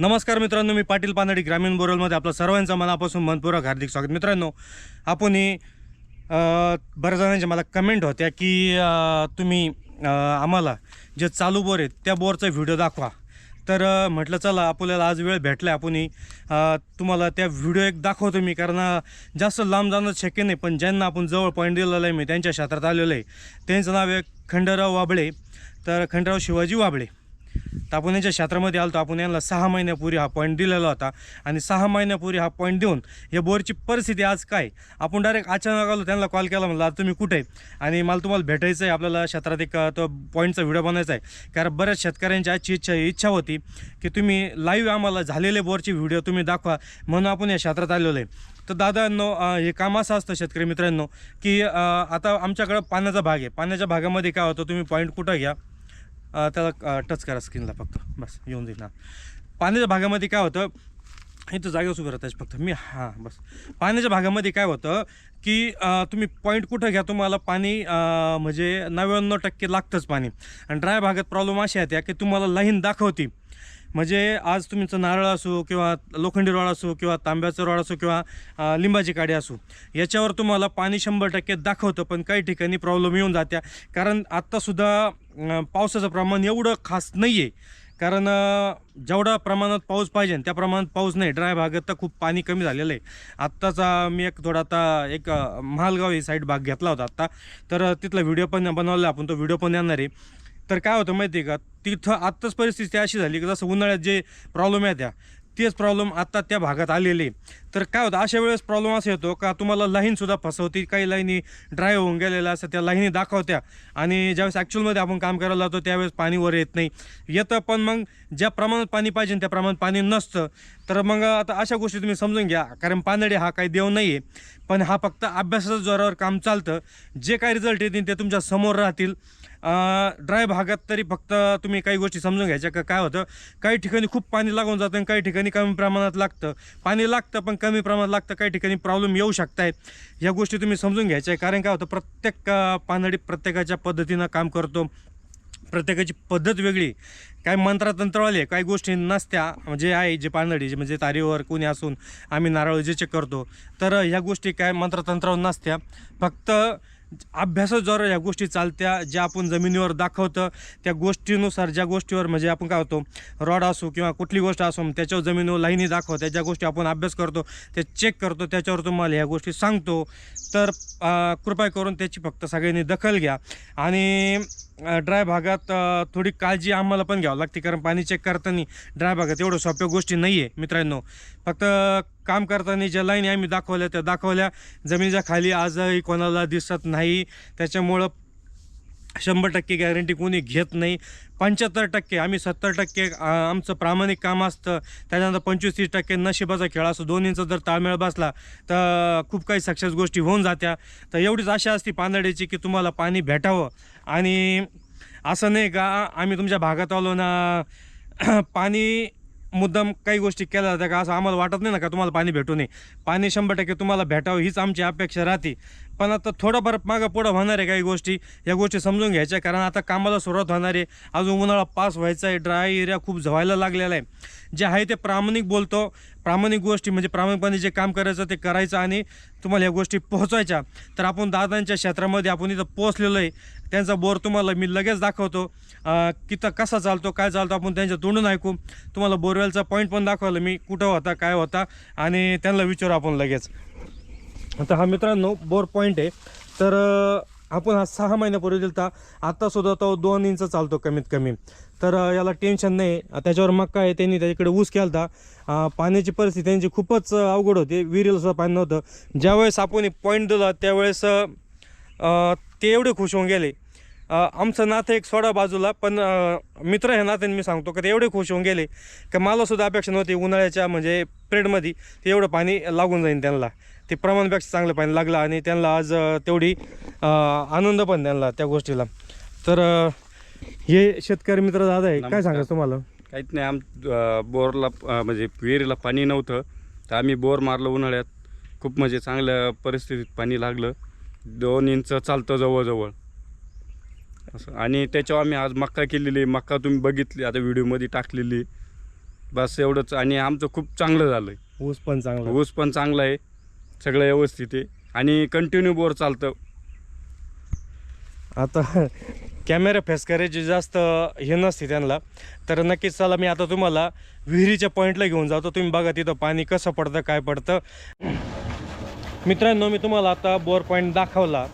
नमस्कार मित्रांनो मी पाटील पानडी ग्रामीण बोरलमध्ये आपलं सर्वांचं मनापासून मनपूर्वक हार्दिक स्वागत. मित्रांनो आपण बऱ्याच जणांच्या मला कमेंट होत्या की तुम्ही आम्हाला जे चालू बोर आहेत त्या बोरचा व्हिडिओ दाखवा. तर म्हटलं चला आपल्याला आज वेळ भेटला आपण तुम्हाला त्या व्हिडिओ एक दाखवतो मी कारण जास्त लांब जाणं शक्य नाही पण ज्यांना आपण जवळ पॉईंट दिलेला आहे मी त्यांच्या क्षेत्रात आलेलो आहे. त्यांचं नाव आहे खंडराव वाबळे. तर खंडराव शिवाजी वाबळे. तर आपण यांच्या क्षेत्रामध्ये आलो तर आपण यांना सहा महिन्यापूर्वी हा पॉईंट दिलेला होता. आणि सहा महिन्यापूर्वी हा पॉईंट देऊन या बोरची परिस्थिती आज काय? आपण डायरेक्ट अचानक आलो त्यांना कॉल केला म्हणला तुम्ही कुठे? आहे?" आणि मला तुम्हाला भेटायचं आहे आपल्याला क्षेत्रात एक तो पॉईंटचा व्हिडिओ बनायचा आहे कारण बऱ्याच शेतकऱ्यांची आजची इच्छा इच्छा होती की तुम्ही लाईव्ह आम्हाला झालेले बोरचे व्हिडिओ तुम्ही दाखवा म्हणून आपण या क्षेत्रात आलेलो आहे. तर दादांनो हे काम असं असतं शेतकरी मित्रांनो की आता आमच्याकडं पाण्याचा भाग आहे. पाण्याच्या भागामध्ये काय होतं तुम्ही पॉईंट कुठं घ्या? त्याला टच करा स्क्रीनला फक्त. बस येऊन जाईल ना. पाण्याच्या भागामध्ये काय होतं इथं जागेच उभं राहतायच फक्त. मी हां बस. पाण्याच्या भागामध्ये काय होतं की तुम्ही पॉईंट कुठं घ्या तुम्हाला पाणी म्हणजे नव्याण्णव टक्के लागतंच पाणी. आणि ड्राय भागात प्रॉब्लेम अशी आहे त्या की तुम्हाला लाईन दाखवती. म्हणजे आज तुमचं नारळ असो किंवा लोखंडी रॉड असो किंवा तांब्याचं रॉड असो किंवा लिंबाची काडी असो याच्यावर तुम्हाला पाणी शंभर टक्के दाखवतं पण काही ठिकाणी प्रॉब्लेम येऊन जात्या. कारण आत्तासुद्धा पावसाचं प्रमाण एवढं खास नाही आहे कारण जेवढा प्रमाणात पाऊस पाहिजे त्या प्रमाणात पाऊस नाही. ड्राय भागात तर खूप पाणी कमी झालेलं आहे. आत्ताचा मी एक थोडा आता एक महालगाव ही साईड भाग घेतला होता आत्ता. तर तिथला व्हिडिओ पण बनवला. आपण तो व्हिडिओ पण येणार आहे. तर काय होतं माहिती आहे का? तिथं आत्ताच परिस्थिती अशी झाली की जसं उन्हाळ्यात जे प्रॉब्लेम आहे त्या तेच प्रॉब्लेम आत्ता त्या भागात आलेले. तर काय होतं अशा वेळेस प्रॉब्लेम असा येतो का तुम्हाला लाईनसुद्धा फसवते काही लाईनी ड्राय होऊन गेलेल्या असतात त्या लाईनी दाखवत्या. आणि ज्यावेळेस ॲक्च्युअलमध्ये आपण काम करायला जातो त्यावेळेस पाणी वर येत नाही. येतं पण मग ज्या प्रमाणात पाणी पाहिजे त्या प्रमाणात पाणी नसतं. तर मग आता अशा गोष्टी तुम्ही समजून घ्या. कारण पानडे हा काही देव नाही आहे पण हा फक्त अभ्यासाच्या जोरावर काम चालतं. जे काही रिझल्ट येतील ते तुमच्यासमोर राहतील. ड्राय भागात तरी फक्त तुम्ही काही गोष्टी समजून घ्यायच्या का? काय होतं? काही ठिकाणी खूप पाणी लागून जातं आणि काही ठिकाणी कमी प्रमाणात लागतं. पाणी लागतं पण कमी प्रमाणात लागतं काही ठिकाणी प्रॉब्लेम येऊ शकतायत. ह्या गोष्टी तुम्ही समजून घ्यायच्या. आहे. कारण काय होतं? प्रत्येक पानडी प्रत्येकाच्या पद्धतीनं काम करतो. प्रत्येकाची पद्धत वेगळी. काय मंत्रातंत्रवाले काही गोष्टी नसत्या. म्हणजे आहे जे पानडी जे म्हणजे तारीवर कोणी असून आम्ही नारळ जे चेक करतो. तर ह्या गोष्टी काय मंत्रतंत्रावर नसत्या. फक्त अभ्यासाद्वारे ह्या गोष्टी चालत्या ज्या आपण जमिनीवर दाखवतं त्या गोष्टीनुसार ज्या गोष्टीवर म्हणजे आपण काय होतो रॉड असो किंवा कुठली गोष्ट असो त्याच्यावर जमिनीवर लाईनी दाखवत्या ज्या गोष्टी आपण अभ्यास करतो ते चेक करतो त्याच्यावर तुम्हाला ह्या गोष्टी सांगतो. तर कृपया करून त्याची फक्त सगळ्यांनी दखल घ्या. आणि ड्राय भागात थोडी काळजी आम्हाला पण घ्यावं लागते कारण पाणी चेक करताना ड्राय भागात एवढं सोप्या गोष्टी नाही आहे मित्रांनो. फक्त काम करताना ज्या लाईनी आम्ही दाखवल्या त्या दाखवल्या. जमिनीच्या खाली आजही कोणाला दिसत नाही. त्याच्यामुळं शंभर टक्के गॅरंटी कोणी घेत नाही. पंच्याहत्तर टक्के आम्ही सत्तर टक्के आमचं प्रामाणिक काम असतं. त्याच्यानंतर पंचवीस तीस टक्के नशिबाचा खेळ असतो. दोन्हींचा जर ताळमेळ बसला तर खूप काही सक्सेस गोष्टी होऊन जात्या. तर एवढीच आशा असते पानड्याची की तुम्हाला पाणी भेटावं. आणि असं नाही का आम्ही तुमच्या भागात आलो ना पाणी मुद्दाम काही गोष्टी केल्या जात्या का असं आम्हाला वाटत नाही ना का तुम्हाला पाणी भेटू नये? पाणी शंभर टक्के तुम्हाला भेटावं हीच आमची अपेक्षा राहते. पण आता थोडंफार मागं पुढं होणार आहे काही गोष्टी या गोष्टी समजून घ्यायच्या कारण आता कामाला सुरुवात होणार आहे. अजून उन्हाळा पास व्हायचा आहे ड्राय एरिया खूप झवायला लागलेला आहे. जे आहे ते प्रामाणिक बोलतो. प्रामाणिक गोष्टी म्हणजे प्रामाणिकपणे जे काम करायचं ते करायचं आणि तुम्हाला या गोष्टी पोहोचवायच्या. तर आपण दादांच्या क्षेत्रामध्ये आपण इथं पोहोचलेलो आहे. त्यांचा बोर तुम्हाला मी लगेच दाखवतो. किती कसा चालतो काय चालतो आपण त्यांच्या तोंडून ऐकू. तुम्हाला बोरवेलचा पॉईंट पण दाखवलं मी कुठं होता काय होता आणि त्यांना विचारू आपण लगेच. आता हा मित्रांनो बोर पॉईंट आहे. तर आपण हा सहा महिन्यापूर्वी दिलता आत्तासुद्धा तो दोन इंच चालतो कमीत कमी तर याला टेन्शन नाही. त्याच्यावर मक्का आहे त्यांनी त्याच्याकडे ऊस केला होता पाण्याची परिस्थिती त्यांची खूपच अवघड होती. विहिरीलासुद्धा पाणी नव्हतं. ज्यावेळेस आपण पॉईंट दिला त्यावेळेस ते एवढे खुश होऊन गेले. आमचं नातं एक सोडा बाजूला पण मित्र ह्या नात्याने मी सांगतो की ते एवढे खुश होऊन गेले की मला सुद्धा अपेक्षा नव्हती उन्हाळ्याच्या म्हणजे पिरियडमध्ये ते एवढं पाणी लागून जाईल त्यांना. ते प्रमाणपेक्षा चांगलं पाणी लागलं आणि त्यांना आज तेवढी आनंद पण त्यांना त्या गोष्टीला. तर हे शेतकरी मित्र दादा आहे काय. सांगायचं तुम्हाला? काहीच नाही आम बोरला म्हणजे विहिरीला पाणी नव्हतं तर आम्ही बोर मारलं उन्हाळ्यात. खूप म्हणजे चांगल्या परिस्थितीत पाणी लागलं. दोन इंच चालतं जवळजवळ. असं. आणि त्याच्यावर आम्ही आज मक्का केलेली मक्का तुम्ही बघितली आता व्हिडिओमध्ये टाकलेली बस एवढंच. आणि आमचं खूप चांगलं झालं आहे. ऊस पण चांगला ऊस पण चांगला आहे. सगळं व्यवस्थित आहे. आणि कंटिन्यू बोर चालतं. आता कॅमेरा फेस करायची जास्त हे नसते त्यांना. तर नक्कीच चला मी आता तुम्हाला विहिरीच्या पॉईंटला घेऊन जातो. तुम्ही बघा तिथं पाणी कसं पडतं काय पडतं. मित्रांनो मी तुम्हाला आता बोर पॉईंट दाखवला.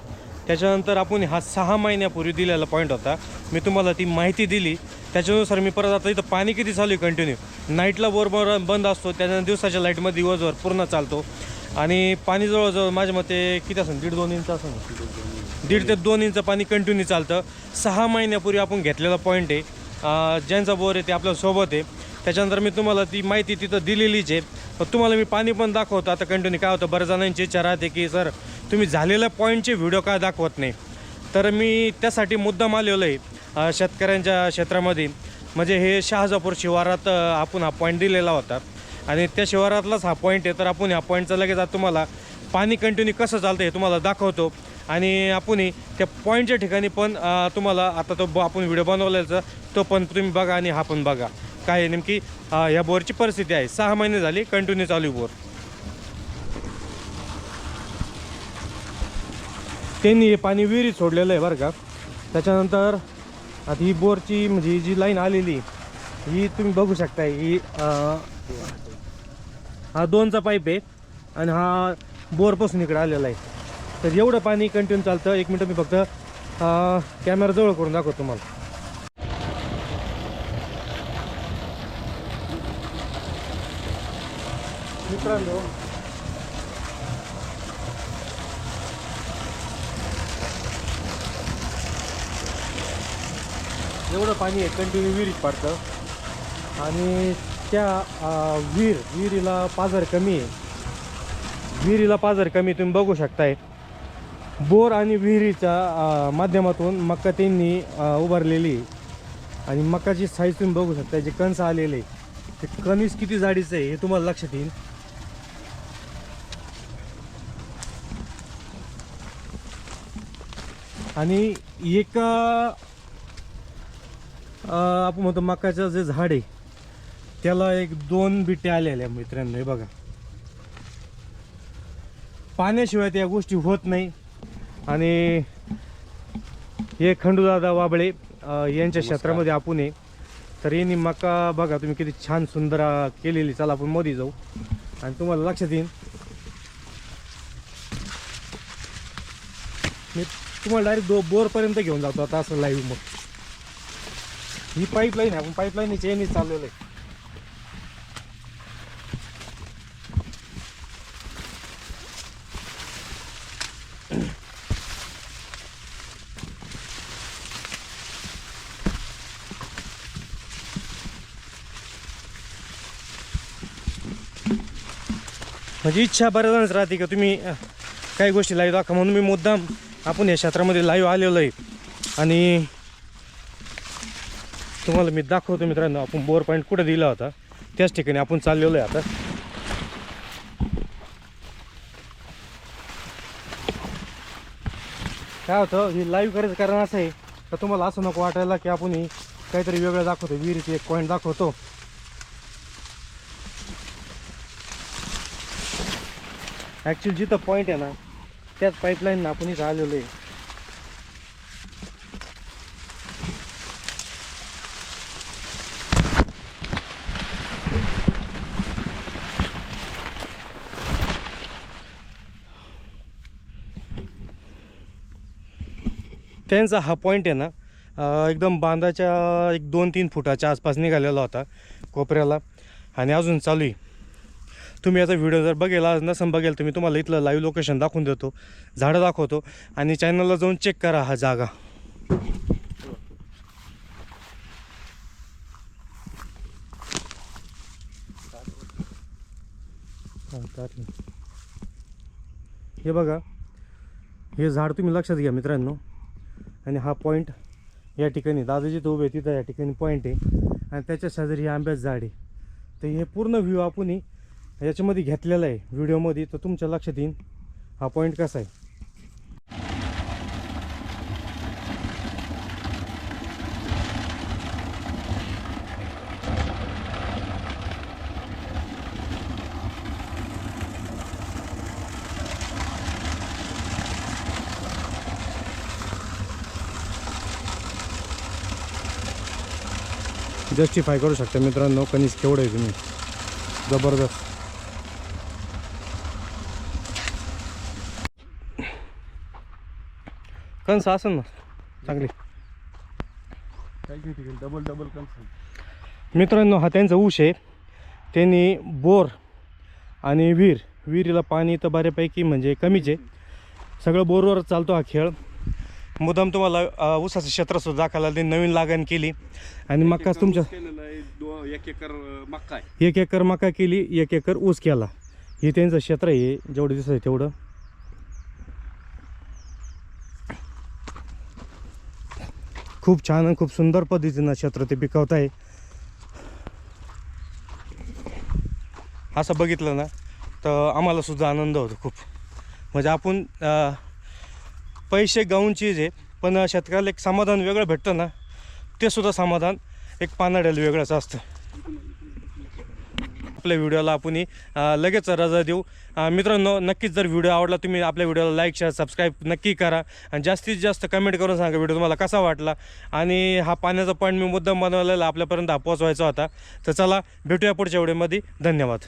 त्याच्यानंतर आपण हा सहा महिन्यापूर्वी दिलेला पॉईंट होता. मी तुम्हाला ती माहिती दिली. त्याच्यानुसार मी परत आता इथं पाणी किती चालू आहे कंटिन्यू नाईटला बोर बंद असतो त्याच्यानंतर दिवसाच्या लाईटमध्ये दिवसभर पूर्ण चालतो. आणि पाणी जवळजवळ माझ्या मते किती असेल? दीड दोन इंच असेल. दीड ते दोन इंच पाणी कंटिन्यू चालतं. सहा महिन्यापूर्वी आपण घेतलेला पॉईंट आहे. ज्यांचा बोर आहे ते आपल्यासोबत आहे. त्याच्यानंतर मी तुम्हाला ती माहिती तिथं दिलेलीच आहे. तुम्हाला मी पाणी पण दाखवतो. आता कंटिन्यू काय होतं? बऱ्याच जणांची इच्छा राहते की सर तुम्ही झालेल्या पॉईंटचे व्हिडिओ काय दाखवत नाही. तर मी त्यासाठी मुद्दाम आलेलो आहे शेतकऱ्यांच्या क्षेत्रामध्ये. म्हणजे हे शहाजापूर शिवारात आपण हा पॉईंट दिलेला होता. आणि त्या शिवारातलाच हा पॉईंट आहे. तर आपण ह्या पॉईंटचा लगेच आता तुम्हाला पाणी कंटिन्यू कसं चालतं हे तुम्हाला दाखवतो. आणि आपण त्या पॉईंटच्या ठिकाणी पण तुम्हाला आता तो ब- आपण व्हिडिओ बनवलेला तो पण तुम्ही बघा आणि हा पण बघा. काय नेमकी या बोरची परिस्थिती आहे. सहा महिने झाली कंटिन्यू चालू बोर. त्यांनी हे पाणी विहिरीत सोडलेलं आहे बरं का. त्याच्यानंतर आता ही बोरची म्हणजे जी लाईन आलेली ही तुम्ही बघू शकता ही हा दोनचा पाईप आहे आणि हा बोरपासून इकडे आलेला आहे. तर एवढं पाणी कंटिन्यू चालतं. एक मिनटं मी फक्त कॅमेरा जवळ करून दाखवतो तुम्हाला. मित्रांनो एवढं पाणी आहे कंटिन्यू विहिरीत पडतं. आणि त्या विहीर विहिरीला पाझर कमी आहे. विहिरीला पाझर कमी तुम्ही बघू शकताय. बोर आणि विहिरीच्या माध्यमातून मक्का त्यांनी उभारलेली आहे. आणि मकाची साईज तुम्ही बघू शकता जे कणस आलेले ते कणीस किती जाडीचं आहे हे तुम्हाला लक्षात येईल. आणि एका आपण म्हणतो मकाचं जे झाड आहे त्याला एक दोन बिटे आलेल्या मित्रांनो हे बघा. पाण्याशिवाय त्या गोष्टी होत नाही. आणि हे खंडूदादा वाबळे यांच्या क्षेत्रामध्ये आपण आहे. तर यांनी मका बघा तुम्ही किती छान सुंदर केलेली. चला आपण मध्ये जाऊ. आणि तुम्हाला लक्षात येईल. मी तुम्हाला डायरेक्ट दो बोरपर्यंत घेऊन जातो आता असं लाईव्ह मग. ही पाईपलाईन आहे आपण पाईपलाईन यांनी चाललेलं आहे. म्हणजे इच्छा बऱ्याच राहते का तुम्ही काही गोष्टी लाईव्ह दाखवा म्हणून मी मुद्दाम आपण या क्षेत्रामध्ये लाईव्ह आलेलो आहे. आणि तुम्हाला मी दाखवतो मित्रांनो आपण बोर पॉईंट कुठे दिला होता? त्याच ठिकाणी आपण चाललेलो आहे आता. काय होतं ही लाईव्ह करायचं कारण असं आहे तर तुम्हाला असं नको वाटायला की आपण ही काहीतरी वेगळं दाखवतो विहिरीचे एक पॉईंट दाखवतो. ॲक्च्युली जिथं पॉईंट आहे ना त्याच पाईपलाईन आपण इथं आलेलो आहे. त्यांचा हा पॉईंट आहे ना एकदम बांधाच्या एक दोन तीन फुटाच्या आसपास निघालेला होता कोपऱ्याला. आणि अजून चालू आहे. तुम्ही याचा व्हिडिओ जर बघेला नसं नसन बघेल तर मी तुम्हाला इथलं लाईव्ह लोकेशन दाखवून देतो. झाडं दाखवतो. आणि चॅनलला जाऊन चेक करा हा जागा. हे बघा हे झाड तुम्ही लक्षात घ्या मित्रांनो. आणि हा पॉईंट या ठिकाणी दादाजी तो उभे तिथं या ठिकाणी पॉईंट आहे. आणि त्याच्या शेजारी हे आंब्याचं झाड आहे. तर हे पूर्ण व्ह्यू आपण याच्यामध्ये घेतलेला आहे व्हिडिओमध्ये तर तुमच्या लक्षात येईल हा पॉईंट कसा आहे. जस्टिफाय करू शकता मित्रांनो कणीस केवढं आहे तुम्ही. जबरदस्त. कंस असेल ना. चांगली. डबल डबल मित्रांनो हा त्यांचा ऊस आहे. त्यांनी बोर आणि विहीर विहिरीला पाणी तर बऱ्यापैकी म्हणजे कमीच आहे. सगळं बोरवर चालतो हा खेळ. मुद्दाम तुम्हाला ऊसाचं क्षेत्रसुद्धा दाखवला त्यांनी नवीन लागण केली. आणि मका तुमच्या एक एकर मका एक एकर मका केली एक एकर ऊस केला. हे त्यांचं क्षेत्र आहे जेवढं दिसत आहे तेवढं. खूप छान आणि खूप सुंदर पद्धतीनं क्षेत्र ते पिकवत आहे. असं बघितलं ना तर आम्हाला सुद्धा आनंद होतो खूप. म्हणजे आपण पैसे गाऊन चीज आहे पण शेतकऱ्याला एक समाधान वेगळं भेटतं ना ते सुद्धा समाधान एक पानाड्याला वेगळंच असतं. आपल्या व्हिडिओला आपण लगेच रजा देऊ. मित्रांनो नक्कीच जर व्हिडिओ आवडला तुम्ही आपल्या व्हिडिओला लाईक शेअर सबस्क्राईब नक्की करा. आणि जास्तीत जास्त कमेंट करून सांगा व्हिडिओ तुम्हाला कसा वाटला. आणि हा पाण्याचा पॉईंट मी मुद्दाम बनवलेला आपल्यापर्यंत हा पोचवायचा होता. तर चला भेटूया पुढच्या व्हिडिओमध्ये. धन्यवाद.